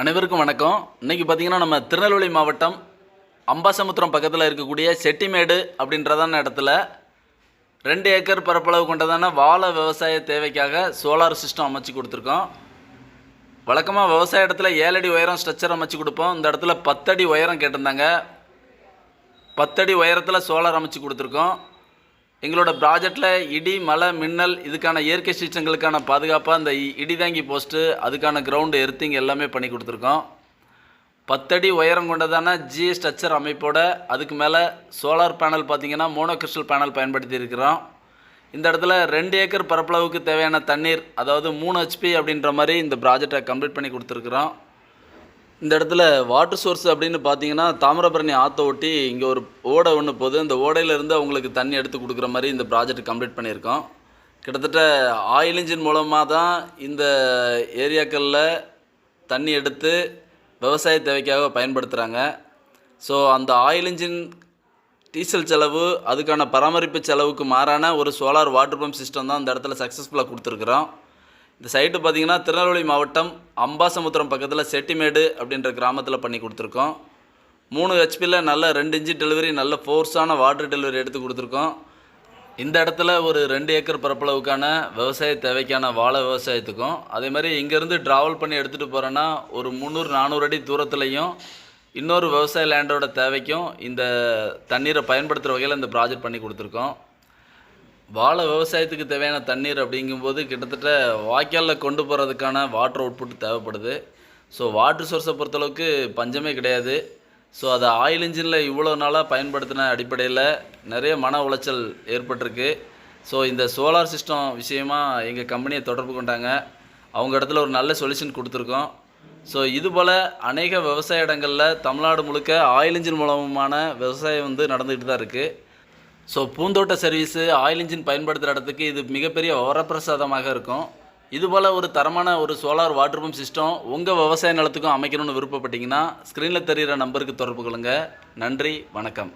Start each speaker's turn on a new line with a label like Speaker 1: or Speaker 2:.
Speaker 1: அனைவருக்கும் வணக்கம். இன்னைக்கு பார்த்தீங்கன்னா நம்ம திருநெல்வேலி மாவட்டம் அம்பாசமுத்திரம் பக்கத்தில் இருக்கக்கூடிய செட்டிமேடு அப்படின்றதான இடத்துல ரெண்டு ஏக்கர் பரப்பளவு கொண்டதான வாழை விவசாய தேவைக்காக சோலார் சிஸ்டம் அமைச்சு கொடுத்துருக்கோம். வழக்கமாக விவசாய இடத்துல ஏழடி உயரம் ஸ்ட்ரக்சர் அமைச்சு கொடுப்போம். இந்த இடத்துல பத்தடி உயரம் கேட்டிருந்தாங்க. பத்தடி உயரத்தில் சோலார் அமைச்சு கொடுத்துருக்கோம். எங்களோட ப்ராஜெக்டில் இடி மழை மின்னல் இதுக்கான இயற்கை சீற்றங்களுக்கான பாதுகாப்பாக இந்த இ- இடி தாங்கி போஸ்ட்டு அதுக்கான கிரவுண்டு எர்த்திங் எல்லாமே பண்ணி கொடுத்துருக்கோம். பத்தடி உயரம் கொண்டதான ஜி ஸ்ட்ரக்சர் அமைப்போட அதுக்கு மேலே சோலார் பேனல் பார்த்தீங்கன்னா மோனோ கிறிஸ்டல் பேனல் பயன்படுத்தி இருக்கிறோம். இந்த இடத்துல ரெண்டு ஏக்கர் பரப்பளவுக்கு தேவையான தண்ணீர் அதாவது மூணு ஹெச்பி அப்படின்ற மாதிரி இந்த ப்ராஜெக்டை கம்ப்ளீட் பண்ணி கொடுத்துருக்குறோம். இந்த இடத்துல வாட்டர் சோர்ஸ் அப்படின்னு பார்த்தீங்கன்னா தாமிரபரணி ஆற்றை ஒட்டி இங்கே ஒரு ஓடை ஒன்று போகுது. இந்த ஓடையிலேருந்து அவங்களுக்கு தண்ணி எடுத்து கொடுக்குற மாதிரி இந்த ப்ராஜெக்ட் கம்ப்ளீட் பண்ணியிருக்கோம். கிட்டத்தட்ட ஆயில் இன்ஜின் மூலமாக தான் இந்த ஏரியாக்களில் தண்ணி எடுத்து விவசாய தேவைக்காக பயன்படுத்துகிறாங்க ஸோ அந்த ஆயில் இன்ஜின் டீசல் செலவு அதுக்கான பராமரிப்பு செலவுக்கு மாறான ஒரு சோலார் வாட்டர் பம்ப் சிஸ்டம் தான் இந்த இடத்துல சக்ஸஸ்ஃபுல்லாக கொடுத்துருக்குறோம். இந்த சைட்டு பார்த்தீங்கன்னா திருநெல்வேலி மாவட்டம் அம்பாசமுத்திரம் பக்கத்தில் செட்டிமேடு அப்படின்ற கிராமத்தில் பண்ணி கொடுத்துருக்கோம். மூணு ஹெச்பியில் நல்ல ரெண்டு இன்ச்சு டெலிவரி நல்ல ஃபோர்ஸான வாட்டர் டெலிவரி எடுத்து கொடுத்துருக்கோம். இந்த இடத்துல ஒரு ரெண்டு ஏக்கர் பரப்பளவுக்கான விவசாய தேவைக்கான வாழை விவசாயத்துக்கும் அதே மாதிரி இங்கேருந்து ட்ராவல் பண்ணி எடுத்துகிட்டு போகிறேன்னா ஒரு முந்நூறு நானூறு அடி தூரத்துலையும் இன்னொரு விவசாய லேண்டோட தேவைக்கும் இந்த தண்ணீரை பயன்படுத்துகிற வகையில் இந்த ப்ராஜெக்ட் பண்ணி கொடுத்துருக்கோம். வாழை விவசாயத்துக்கு தேவையான தண்ணீர் அப்படிங்கும்போது கிட்டத்தட்ட வாய்க்காலில் கொண்டு போகிறதுக்கான வாட்டர் அவுட்புட் தேவைப்படுது. ஸோ வாட்டர் சோர்ஸை பொறுத்தளவுக்கு பஞ்சமே கிடையாது. ஸோ அதை ஆயில் இன்ஜினில் இவ்வளோ நாளாக பயன்படுத்தின அடிப்படையில் நிறைய மன உளைச்சல் ஏற்பட்டிருக்கு. ஸோ இந்த சோலார் சிஸ்டம் விஷயமா எங்கள் கம்பெனியை தொடர்பு கொண்டாங்க. அவங்க இடத்துல ஒரு நல்ல சொல்யூஷன் கொடுத்துருக்கோம். ஸோ இதுபோல் அநேக விவசாய இடங்களில் தமிழ்நாடு முழுக்க ஆயில் இன்ஜின் மூலமான விவசாயம் வந்து நடந்துக்கிட்டு தான் இருக்குது ஸோ பூந்தோட்ட சர்வீஸு ஆயில் இன்ஜின் பயன்படுத்துகிற இடத்துக்கு இது மிகப்பெரிய வரப்பிரசாதமாக இருக்கும். இதுபோல் ஒரு தரமான ஒரு சோலார் வாட்டர் பம்ப் சிஸ்டம் உங்கள் விவசாய நிலத்துக்கும் அமைக்கணும்னு விருப்பப்பட்டீங்கன்னா ஸ்க்ரீனில் தெரிகிற நம்பருக்கு தொடர்பு கொள்ளுங்கள் நன்றி வணக்கம்.